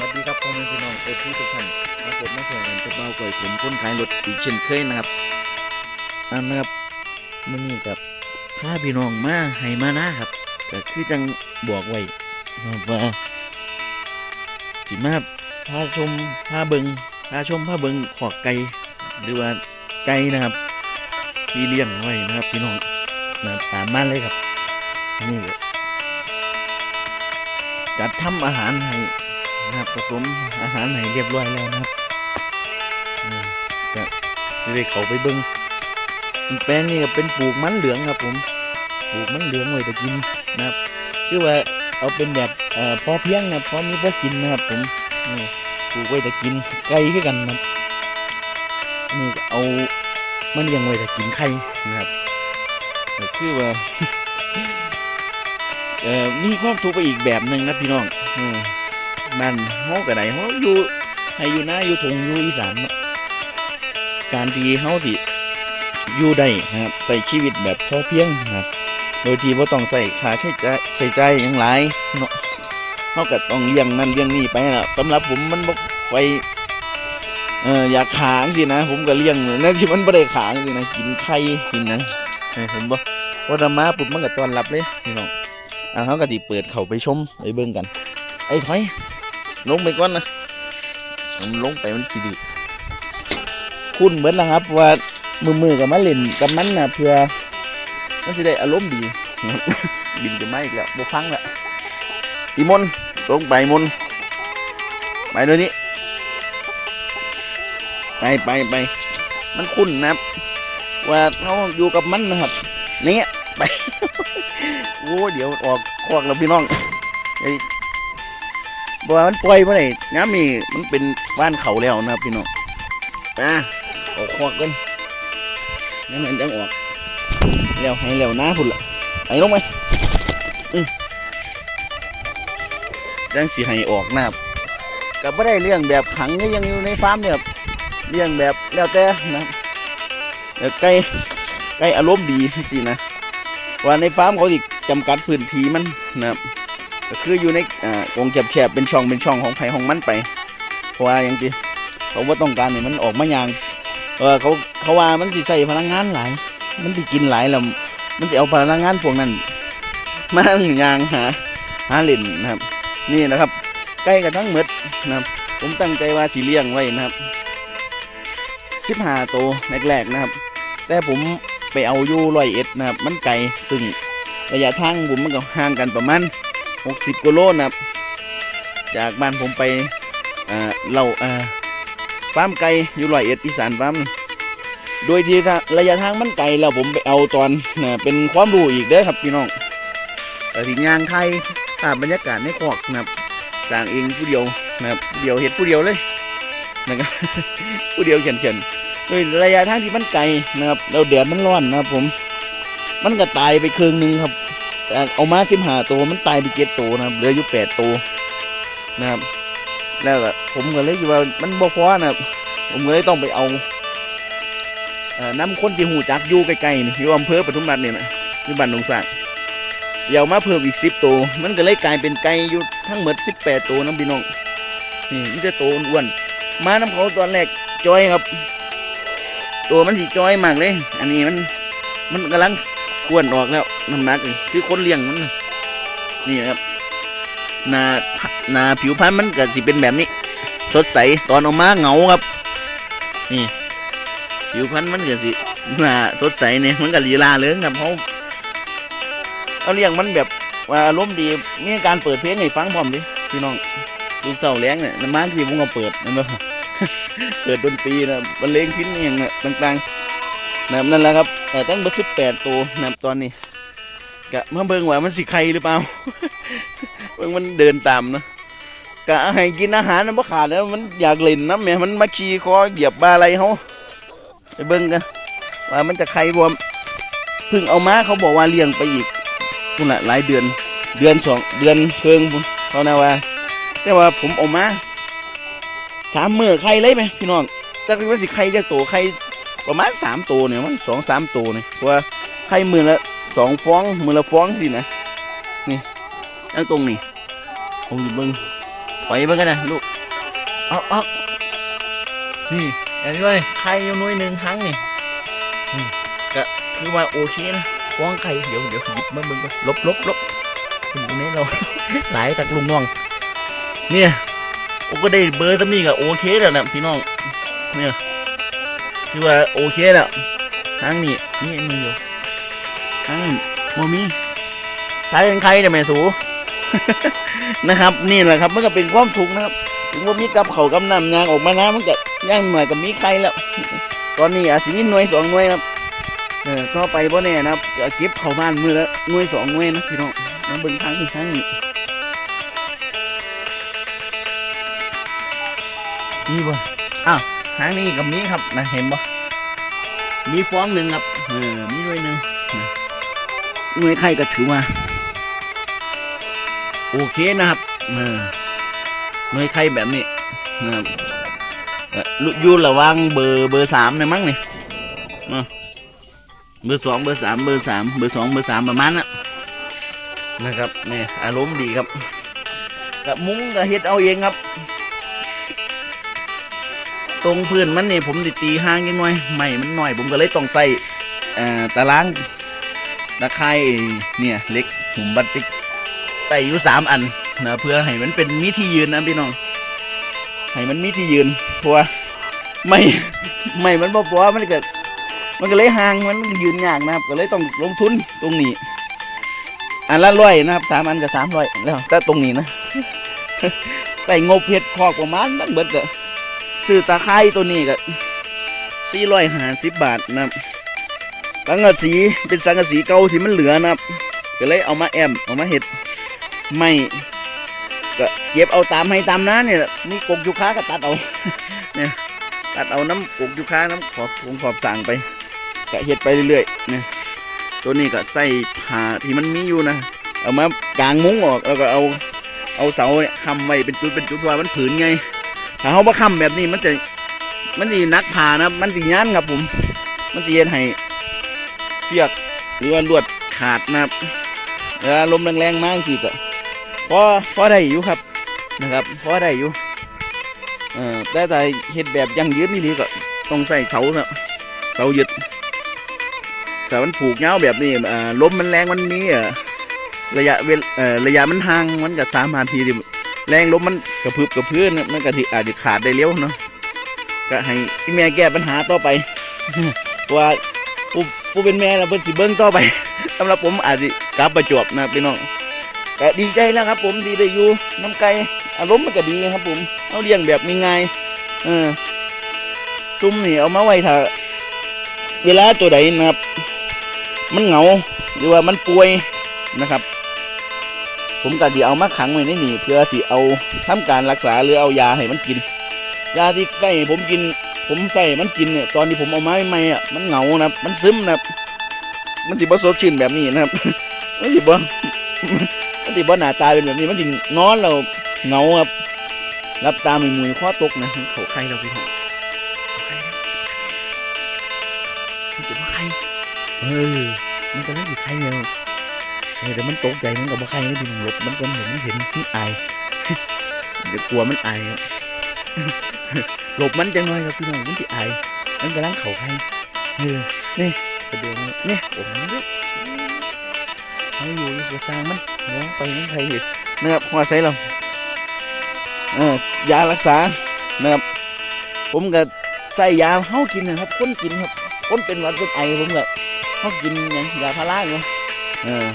วัสดีครับพ่อแม่พี่น้องเอฟซีทุกท่านมาพบมาเจอกันกับเราก่อยผมคนขายรถอีกเช่นเคยนะครับอันนะครับมื่อนี้กับพาพี่น้องมาให้มานะครับก็คือจังบอกไว้นะว่าสิมาพาชมพาเบิงพาชมพาเบิงขอกไก่หรือว่าไก่นะครับ ที่เลี้ยงไว้นะครับ พี่น้องนะตามมาเลยครับนี่จัดทำอาหารให้ นะครับผสมอาหารให้เรียบร้อยแล้วนะครับอืมก็จะได้เขาไปเบิ้งแปลงนี่ก็เป็นปลูกมันเหลืองครับผมปลูกมันเหลืองไว้จะกินนะครับคือว่าเอาเป็นแบบเอ่อพอเพียงนะพอมีพอกินนะครับผมปลูกไว้จะกินไก่คือกันนะครับนี่เอามันเลี้ยงไว้จะกินไข่นะครับก็คือว่าเอ่อมีความสุขไปอีกแบบหนึ่งนะพี่น้องอืม บ้านเฮาก็ได้เฮาอยู่ให้อยู่น้าอยู่ทงอยู่อีสานการที่เฮาสิอยู่ได้นะครับใส่ชีวิตแบบพอเพียงนะครับโดยที่บ่ต้องใส่ค่าใช้จ่ายใช้จ่ายหยังหลายเนาะเฮาก็ต้องเลี้ยงนั่นเลี้ยงนี่ไปล่ะสำหรับผมมันบ่ไปเอ่ออยากขางสินะ ผมก็เลี้ยงนั่นที่มันบ่ได้ขางสินะกินไข่กินหยังให้ผมบ่ว่าธรรมาปุ๊บมันก็ต้อนรับเลยพี่น้องอะเฮาก็สิเปิดเข้าไปชมไปเบิ่งกัน ไอ้ถอย ลงไปก่อนนะผมลงไปมันขี้ดื้อคุณเบิดแล้วครับว่ามือมือกับมาเล่นกับมันนะเพื่อมันจะได้อารมณ์ดีบินจะไม่อีกแล้วบกพังแล้วอีมนลงไปมนไปเดี๋ยวนี้ไปไปไปมันคุ้นนะครับ ว่าเขาอยู่กับมันนะครับเนี่ยไปโอ้เดี๋ยวออกควักแล้วพี่น้องไอ บ่ว่ามันปล่อยบ่ได้ย้ำนี่มันเป็นบ้านเขาแล้วนะครับพี่น้องอะออกควักกันนั่นมันจังออกแล้วให้แล้วนะพุ่นละไปลงไปอือจังสิให้ออกนะครับก็บ่ได้เลี้ยงแบบขังนี่ยังอยู่ในฟาร์มเนี่ยครับเลี้ยงแบบแล้วแต่นะครับแต่ไก่ไก่อารมณ์ดีสินะว่าในฟาร์มเขาสิจำกัดพื้นที่มันนะครับ ก็คืออยู่ในอ่ากรงแคบๆเป็นช่องเป็นช่องของไผ่ของมันไปเพราะว่าอย่างที่เขาว่าต้องการเนี่ยมันออกมายางเออเขาเขาว่ามันสิใส่พลังงานหลาย มันสิกินหลายแล้วมันจะเอาพลังงานพวกนั้นมาย่างหาหาเล่นนะครับ นี่นะครับใกล้กันทั้งหมดนะครับ ผมตั้งใจว่าสีเลี้ยงไว้นะครับสิบห้าตัวแรกๆนะครับ แต่ผมไปเอาอยู่ร้อยเอ็ดนะครับ มันไกลซึ่งระยะทางผมมันก็ห่างกันประมาณ 60กิโลนะครับ จากบ้านผมไปอ่าเราอ่าฟาร์มไก่อยู่ร้อยเอ็ดอีสานฟาร์มโดยที่ระยะทางมันไกลแล้วผมไปเอาตอนนะเป็นความรู้อีกเด้อครับพี่น้องแต่ที่ย่างไทยภาพบรรยากาศในคอกนะครับสร้างเองผู้เดียวนะครับผู้เดียวเห็ดผู้เดียวเลยนะครับผู้เดียวเขียนเขียนๆโดยระยะทางที่มันไกลนะครับแล้วแดดมันร้อนนะครับผม มันก็ตายไปครึ่งหนึงครับ เอามาสิบห้าตัวมันตายไปเจ็ดตัวนะครับเหลืออยู่แปดตัวนะครับ แล้วก็ผมก็เลยว่ามันบ่พอนะครับ ผมก็เลยต้องไปเอาอน้ำข้นที่หูจักอยู่ใกล้ๆนี่อยู่อำเภอปทุมรัฐเนี่ยนะที่บ้านหนองสร้างเดี๋ยวมาเพิ่มอีกสิบตัวมันก็เลยกลายเป็นไก่อยู่ทั้งหมดสิบแปดตัวน้ำพี่น้องนี่มีแต่ตัวอ้วนๆมาน้ำเขาตอนแรกจอยครับ ตัวมันสีจอยมากเลย อันนี้มันมันกำลังอ้วนออกแล้ว น้ำหนักนี่คือคนเลี้ยงมัน นี่ครับนาหนาผิวพรรณมันก็สิเป็นแบบนี้ สดใสตอนออกมาเหงาครับ นี่ ผิวพรรณมันก็สิหนาสดใสเนี่ยมันก็ลีลาเลยครับเขาเอาเลี้ยงมันแบบอารมณ์ดีมีการเปิดเพลงให้ฟังพร้อมดิพี่น้องลูเสาแรงเนี่ยน้ำมันที่ผมก็เปิดนั่นบ่เปิดดนตรีนะบรรเลงพิ้นอย่างนะต่างๆนะครับนั่นแหละครับแต่ตั้งเบอร์สิบแปดตัวนะตอนนี้ กะมาเบิ่งว่ามันสิใครหรือเปล่า เบิ่งมันเดินตามนะกะให้กินอาหารมันบ่ขาดแล้วมันอยากเล่นน้ำแม่มันมาขี่คอเหยียบบาอะไรเขาไปเบิ่งกันว่ามันจะใครบวมเพิ่งเอามาเขาบอกว่าเลี้ยงไปอีกพุ่นละหลายเดือน เดือนสองเดือนเพิงพุ่นเขานะว่า แต่ว่าผมเอามาถามมือใครเลยไหมพี่น้องจักว่าสิใครจะโตใครประมาณสามตัวเนี่ยมันสองสามตัวเนี่ยเพราะว่าไข่มือละ สองฟองมือละฟองสินะนี่ตั้งตรงนี่ผมจะเบิ้งปล่อยเบิ่งกันนะลูกเอาเอานี่อันนี้ว่าไข่อยู่หน่วยหนึ่งครั้งนี่นี่ก็คือว่าโอเคนะฟ้องไข่เดี๋ยวเดี๋ยวหยิบมาเบิ่งก่อนลบลบลบอยู่ตรงนี้เราหลายจากลุงน้อง เนี่ยโอ้ก็ได้เบอร์ตำนี้ก็โอเคแล้วนะพี่น้องเนี่ยถือว่าโอเคแล้วครั้งนี้นี่มืออยู่ ครั้งนี้โมมีใครเป็นใครเนี่ยแม่สู นะครับ นี่แหละครับมันก็เป็นความสุขนะครับถึงว่ามีกับเขากับน้ำยางออกมานะมันก็ย่างหน่อยกับมีใครแล้ว ตอนนี้อาจสิมีหน่วยสองหน่วยครับเออต่อไปบ่แน่นะครับก็เก็บเข้าบ้านมือละหน่วยสองหน่วยนะพี่น้องมาเบิ่งทางนี้ทางนี้นี่บ่อ้าวทางนี้กับมีครับนะเห็นบ่มีฟองหนึ่งครับเออมีหน่วยหนึ่ง หน่วยไข่ก็ถือว่า โอเคนะครับเออหน่วยไข่แบบนี้นะครับเอ่อลุยู่ระวังเบอร์เบอร์สามเนี่ยมั้งนี่เบอร์สองเบอร์สามเบอร์สามเบอร์สองเบอร์สามประมาณนั้นนะครับนี่อารมณ์ดีครับกับมุ้งกับเฮ็ดเอาเองครับ ตรงพื้นมันนี่ผมติตีห่างยังน้อยไม่มันหน้อย ผมก็เลยต้องใส่ตาราง ตะไคร่เนี่ยเล็กหุ่มบัตติกใส่อยู่สามอันนะเพื่อให้มันเป็นมิที่ยืนนะพี่น้องให้มันมิที่ยืนเพราะไม่ไม่มันบ่พอมันก็มันก็เลยห่างมันยืนยากนะครับ ก็เลยต้องลงทุนตรงนี้อันละร้อยนะครับสามอันกับสามร้อยแล้วแต่ตรงนี้นะใส่งบเพชรคอกประมาณตั้งเบิดก็ซื้อตาไคร้ตัวนี้ก็สี่ร้อยห้าสิบบาทนะครับ สังกะสีเป็นสังกะสีเก่าที่มันเหลือนะครับก็เลยเอามาแอมเอามาเห็ดไม่ก็เย็บเอาตามให้ตามนะเนี่ยมีกกยูคาก็ตัดเอาเนี่ยตัดเอาน้ำกกยูคาน้ำขอบของขอบสั่งไปก็เห็ดไปเรื่อยๆเนี่ยตัวนี้ก็ใส่ผ้าที่มันมีอยู่นะ เอามากางมุ้งออกแล้วก็เอาเอาเสาเนี่ยค้ำไว้เป็นจุดเป็นจุดว่ามันผืนไง ถ้าเขาบ่ค้ำแบบนี้มันจะมันจะนักผ่านะมันสิย้านครับผม มันจะเย็นให้ เสียกหรือว่าลวดขาดนะครับเวลาลมแรงๆมากสิก็พอพอได้อยู่ครับนะครับพอได้อยู่เอ่อแต่แต่เห็ดแบบยังยืดนี่ลีก็ต้องใส่เสาเนาะเสายึดแต่มันผูกเงาแบบนี้อ่าลมมันแรงมันมีเอ่อระยะเวลเอ่อระยะมันห่างมันก็สามาทีแรงลมมันกระพืบกระเพื่อนมันก็อาจจะขาดได้เร็วเนาะก็ให้ที่แม่แก้ปัญหาต่อไปว่าผู้ ผู้เป็นแม่เราเพิ่นสิเบิ้งต่อไปสำหรับผมอาจจะกลับประจวบนะพี่น้องแต่ดีใจแล้วครับ ผมที่ได้อยู่น้ำไก่อารมณ์มันก็ดีครับ ผมเอาเลี้ยงแบบง่ายๆเออซุ่มนี่เอามาไว้ถ้าเวลาตัวใดนะครับ มันเหงาหรือว่ามันป่วยนะครับ ผมก็สิเอามาขังไว้ในนี่เพื่อสิเอาทำการรักษาหรือเอายาให้มันกินยาที่ใส่ผมกิน ผมใส่มันกินเนี่ยตอนที่ผมเอามาใหม่ๆอะมันเหงานะครับมันซึมนะครับมันสิบ่สดชื่นแบบนี้นะครับมันสิบ่มันสิบ่หน้าตาเป็นแบบนี้มันสินอนเราเหงาครับรับตาไม่มุยข้อตกนะเขาใครเราพี่น้องเขาใครนะมันสิบ่ใครเออมันก็ไม่สิใครแล้วเออเดี๋ยวมันตกใจมันก็บ่ใครไม่พี่น้องหลบมันก็เห็นมันเห็นมันอายเดี๋ยวกลัวมันอายครับ หลบมันจังหน่อยครับพี่น้องมันสิอายมันกำลังเข่าใครเออนี่กระเดืองนี่โอ้โหเขาอยู่อยู่กับสร้างมันเดี๋ยวไปนั่นใครอยู่นะครับหัวใช้เราเออยารักษานะครับผมก็ใส่ยาเข้ากินนะครับคนกินครับคนเป็นวัดเป็นไอผมก็เขากินหยังยาพาราเนาะเออ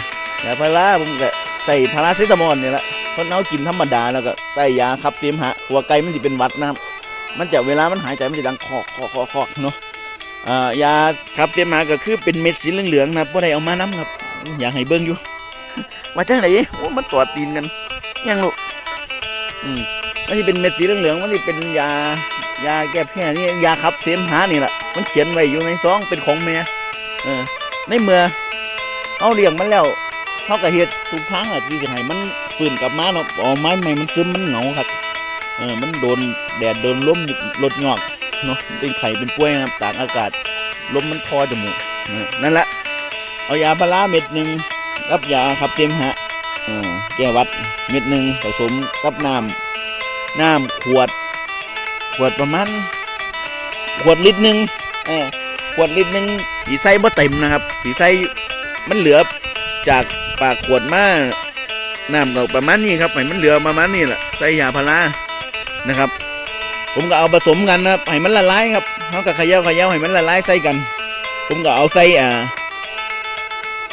ยาพาราผมก็ใส่พาราเซตามอลเนี่ยแหละคนเอากินธรรมดาแล้วก็ใส่ยาขับเสมหะหัวไก่มันจะเป็นวัดนะครับ มันจะเวลามันหายใจมันจะดังคอกคอกคอกคอกเนาะอ่ายาขับเสมหะก็คือเป็นเม็ดสีเหลืองๆนะบ่ได้เอามาน้ำครับ อยากให้เบิ่งอยู่ว่าจังไหนโอ้มันตอดตีนกันยังลูกอืมมันจะเป็นเม็ดสีเหลืองๆมันจะเป็นยายาแก้แพ้นี่ยาขับเสมหะนี่แหละมันเขียนไว้อยู่ในซองเป็นของแม่เออในเมื่อเอาเลี้ยงมันแล้วเขาก็เฮ็ดทุกทางอะที่จะให้มันฟื้นกลับมาเนาะเอ๋อไม้ใหม่มันซึมมันเหงาครับ เออมันโดนแดดโดนลมลดหงอกเนาะเป็นไข่เป็นป่วยนะครับตากอากาศลมมันทอจมูกนะนั่นแหละเอายาพาราเม็ดหนึ่งกับยาขับเสมหะเออแก้วัดเม็ดหนึ่งผสมกับน้ำน้ำขวด ขวดประมาณขวดลิตรหนึ่งเออขวดลิตรหนึ่งสีใส่บ่เต็มนะครับสีใส่มันเหลือจากปากขวดมาน้ำก็ประมาณนี้ครับให้มันเหลือประมาณนี้แหละใส่ยาพารา นะครับ ผมก็เอาผสมกันนะครับให้มันละลายครับเขาก็ขย่าขย่าให้มันละลายใส่กัน ผมก็เอาใส่อ่า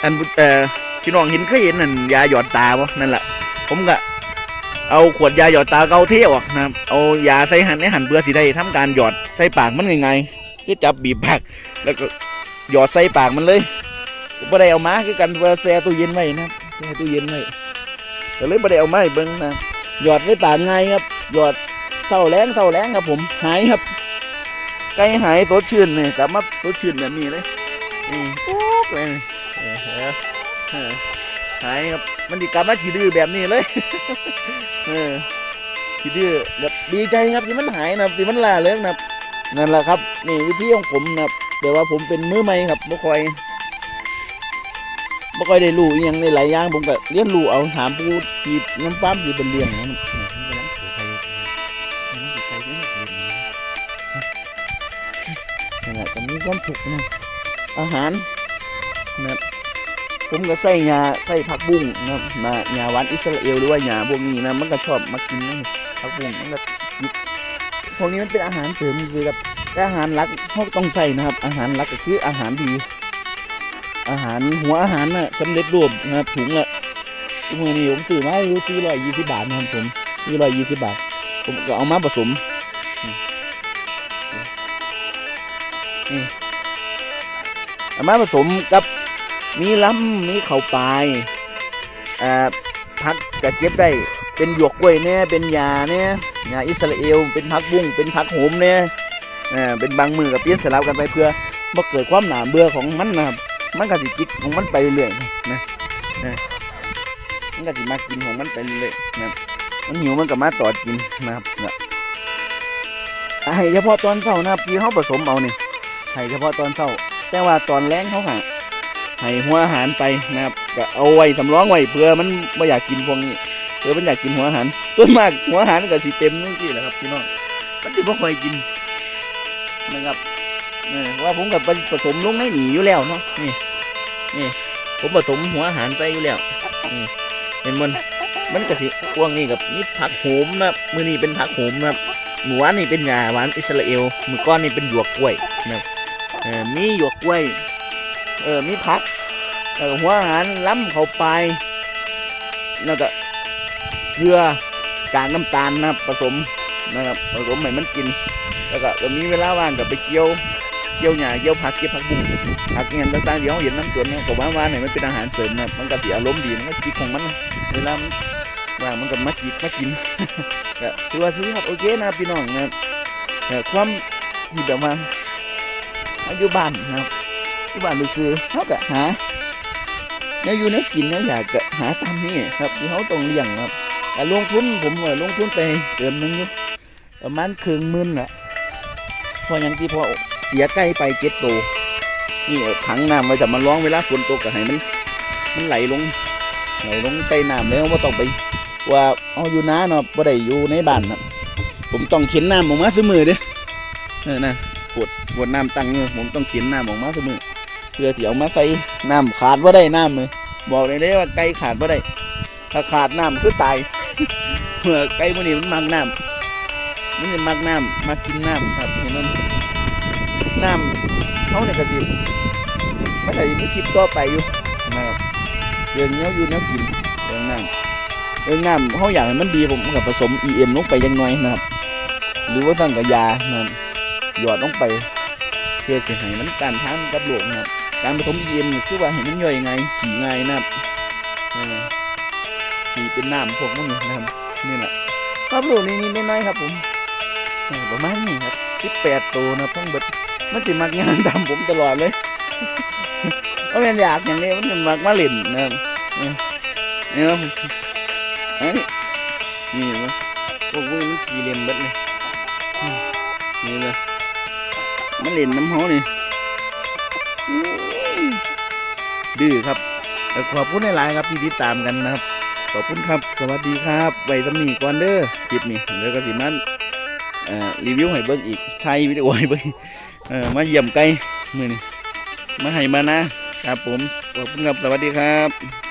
อันเอ่อพี่น้องเห็นเคยเห็นนั่นยาหยอดตาบ่นั่นแหละผมก็เอาขวดยาหยอดตาเกาเที่ยวนะครับเอายาใส่หันในหันเพื่อสิได้ทำการหยอดใส่ปากมันไงๆคือจับบีบปากแล้วก็หยอดใส่ปากมันเลยบ่ได้เอามาคือกันเพื่อแช่ตู้เย็นไว้นะแช่ตู้เย็นไว้ก็เลยบ่ได้เอามาให้เบิ่งนะหยอดในปากไงครับหยอด เศร้าแรงเศร้าแรงครับผมหายครับ ไก่หายสดชื่นเนี่ยกลับมาสดชื่นแบบนี้เลยนี่ปุ๊บเลยหายครับมันดีกลับมาขี้ดื้อแบบนี้เลยเออขี้ดื้อแบบดีใจครับที่มันหายนะที่มันลาเริงนะนั่นแหละครับ นี่วิธีของผมนะครับแต่ว่าผมเป็นมือใหม่ครับไม่ค่อยไม่ค่อยได้รู้อหยังในหลายอย่างผมก็เรียนรู้เอาถามผู้ที่น้ำปั้มอยู่เป็นเลี้ยงนะครับ ความสุขนะอาหารนะครับผมก็ใส่ยาใส่ผักบุ้งนะครับมาหญ้าหวานอิสราเอลหรือว่าหญ้าพวกนี้นะมันก็ชอบมากินนะผักบุ้งมันก็กินพวกนี้มันเป็นอาหารเสริมคือแบบแต่อาหารหลักเขาต้องใส่นะครับ อาหารหลักก็คืออาหารดี อาหารหัวอาหารน่ะสำเร็จรูปนะครับถุงละทุกมือนี้ผมซื้อมาอยู่ที่ร้อยยี่สิบบาทนะครับผมที่ร้อยยี่สิบบาท ผมก็เอามาผสม นี่เอามาผสมกับมีล้ำมีเข่าปลายอ่าพักกะเก็บได้เป็นหยวกกล้วยเนี่ยเป็นยาเนี่ยยาอิสราเอลเป็นพักบุ้งเป็นพักโหมเนี่ยอ่าเป็นบางมือกับเปลี่ยนสลับกันไปเพื่อบ่เกิดความหนาเบื่อของมันนะครับมันก็สิจิกของมันไปเรื่อยๆนะนะมันก็สิมากินของมันไปเรื่อยๆนะมันหิวมันก็มาต่อกินนะครับนะให้เฉพาะตอนเช้านะครับที่เขาผสมเอาเนี่ย ให้เฉพาะตอนเช้า แต่ว่าตอนแรงเขาหาให้หัวอาหารไปนะครับก็เอาไว้สำรองไว้เพื่อมันไม่อยากกินพวกนี้เพื่อมันอยากกินหัวอาหารส่วนมากหัวอาหารก็สิเต็มนี่สิแหละครับพี่น้องมันสิบ่ค่อยกินนะครับเออว่าผมกับผสมลงในหนีอยู่แล้วเนาะนี่นี่ผมผสมหัวอาหารใส่อยู่แล้วเห็นมันมันกะสิพวงนี้กับนี่ผักโหมนะมือนี้เป็นผักโหมนะหมูหวานนี่เป็นยาหวานอิสราเอลมือก้อนนี่เป็นหยวกกล้วยนะครับ เออมีหยวกกล้วยเออมีผักเออหัวอาหารล้ำเข้าไปแล้วก็เกลือกากน้ำตาลนะครับผสมนะครับผสมให้มันกิน แล้วก็ก็มีเวลาว่างก็ไปเกี่ยวเกี่ยวหญ้าเกี่ยวผักเกี่ยวผักบุ้งผักเงี้ยต่างๆเดี๋ยวเราเห็นน้ำสวนเนี่ยผมว่าว่าเนี่ยมันเป็นอาหารเสริมนะมันก็สีอารมณ์ดีมันก็จิกของมันเวลามันว่างมันก็มาจิกมากินก็ถือว่าซื้อครับโอเคนะพี่น้องนะแต่ความที่แบบว่า อายุบ้านนะครับอยู่บ้านไปซื้อเขาก็หาเนี่ยอยู่เนี่ยกินเนี่ยอยากก็หาตามนี้ครับที่เขาต้องเลี้ยงครับแต่ลงทุนผมก็ลงทุนไปเติมนึงประมาณครึ่งหมื่นแหละพออย่างที่พอเสียไก่ไปเจ็ดตัวนี่ถังน้ำไว้จะมาร้องเวลาฝนตกก็ให้มันมันไหลลงไหลลงไปน้ำแล้วว่าต้องไป ว่าเอาอยู่น้าเนาะบ่ได้อยู่ในบ้านนะผมต้องเข็นน้ำออกมาเสมอเด้อเออนะ ปวดปวดน้ำตั้งเงือผมต้องเข็นน้ำออกมาเสมอเพื่อที่เอามาใส่น้ำขาดว่าได้น้ำเลยบอกเลยเด้ว่าไก่ขาดว่าได้ถ้าขาดน้ำคือตายเมื่อไก่พวกนี้มันมักน้ำมันจะมักน้ำมักกินน้ำครับเห็นมันน้ำเขาเนี่ยก็สิมันก็สิมีคลิปต่อไปอยู่นะครับเรื่องเนี้ยอยู่เนี้ยกินเรื่องน้ำเรื่องน้ำเขาอยากให้มันดีผมก็ผสม EM ลงไปยังน้อยนะครับ หรือว่าตั้งกับยานะครับ หยอดลงไปเพื่อจะให้มันการทานกับโลกนะครับ การผสม EM นี่คือว่าให้มันย่อยไงายขี่ง่ายนะครับเออขี่เป็นน้ำพวกพวกนี้นะครับนี่แหละครับโลกนี้นิดน้อยครับผมประมาณนี้ครับสิบแปดตัวนะทั้งเบิดมันสิมักงานตามผมตลอดเลยเพราะมันอยากอย่างนี้มันจะมักมาเล่นนะครับเนี่ยครับอันนี้นี่มั้ยพวกพวกมันขี่เล่นเบิดเลยนี่เลย มันเล่นน้ำเขานี่ดื้อครับขอบคุณหลายๆครับที่ติดตามกันนะครับ ขอบคุณครับ สวัสดีครับไว้สำนีก่อนเด้อคลิปนี้เดี๋ยวก็สิมันรีวิวให้เบิ่งอีกถ่ายวิดีโอให้เบิ่งมาเยี่ยมไก่มื้อนี้มาให้มานะครับผม ขอบคุณครับ สวัสดีครับ